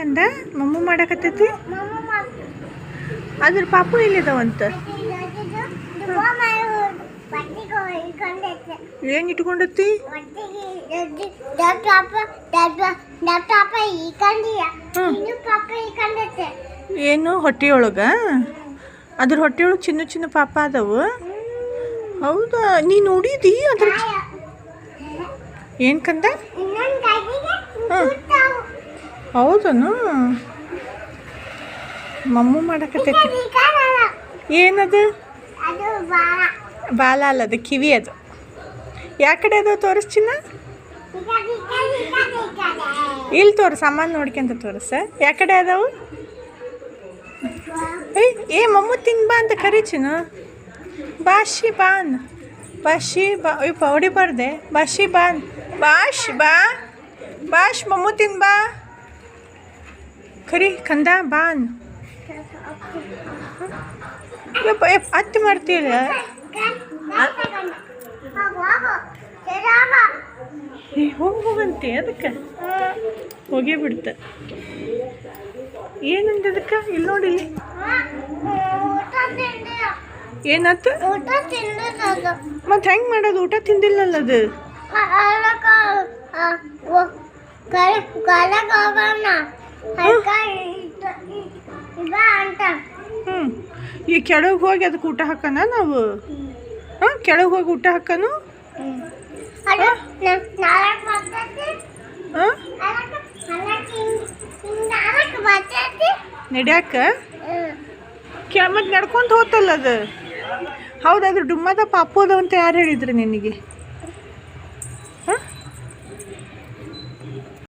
ಕಂದ? ಮಮ್ಮು ಮಾಡಕತ್ತೈತಿ? ಅದ್ರ ಪಾಪು ಇಲ್ಲಿದಾವಂತ ಏನ್ ಇಟ್ಕೊಂಡತಿ? ಏನು ಹೊಟ್ಟೆಯೊಳಗ? ಅದ್ರ ಹೊಟ್ಟೆಯೊಳಗ ಚಿನ್ನ ಚಿನ್ನ ಪಾಪ ಅದಾವ? ಹೌದಾ? ನೀ ನೋಡಿದಿ ಅದ್ರ ಏನ್ ಕಂದ? ಹೌದನು? ಮಮ್ಮು ಮಾಡಕತ್ತೈತಿ. ಏನದು? ಬಾಲ. ಅಲ್ಲ ಅದು ಕಿವಿ ಅದು. ಯಾ ಕಡೆ ಅದು ತೋರಿಸ್ತೀನ ಇಲ್ಲಿ ತೋರಿಸ ಸಾಮಾನು ನೋಡ್ಕೊಂತ ತೋರಿಸ. ಯಾ ಕಡೆ ಅದಾವು? ಏಯ್ ಏ ಮಮ್ಮು ತಿನ್ ಬಾ ಅಂತ ಕರಿ ಚಿನ್ನು ಬಾಶಿ ಬಾನ್. ಬಾಶಿ ಬಾ ಪೌಡಿ ಹೊಡಿಬಾರ್ದೆ ಬಾಶಿ ಬಾನ್. ಬಾಶ್ ಬಾ. ಬಾಶ್ ಮಮ್ಮು ತಿನ್ ಬಾ. ಕರಿ ಕಂದ ಬಾನ್ ಅತ್ತೆ ಮಾಡ್ತೀರ ಏ ಹೋಗಿ ಹೋಗಂತೆ ಅದಕ್ಕೆ ಹೋಗೇ ಬಿಡ್ತ ಏನಂದ ಅದಕ್ಕೆ ಇಲ್ಲಿ ನೋಡಿ ಇಲ್ಲಿ ಏನಾಯ್ತು ಊಟ ತಿನ್ನೋದು ಮತ್ತೆ ಹೆಂಗೆ ಮಾಡೋದು ಊಟ ತಿಂದಿಲ್ಲಲ್ಲ ಅದು ಕಳಗ ಹೋಗೋಣ ಹ್ಞೂ ಈ ಕೆಳಗೆ ಹೋಗಿ ಅದಕ್ಕೆ ಊಟ ಹಾಕೋಣ ನಾವು? ಹಾಂ ಕೆಳಗೆ ಹೋಗಿ ಊಟ ಹಾಕೋಣ ನಡ್ಯಾಕ? ಕೆ ಮತ್ತೆ ನಡ್ಕೊಂತ ಹೋತಲ್ಲ ಅದು? ಹೌದು ಅದ್ರ ಡುಮ್ಮದ ಪಾಪು ಅದ ಅಂತ ಯಾರು ಹೇಳಿದ್ರು ನಿನಗೆ?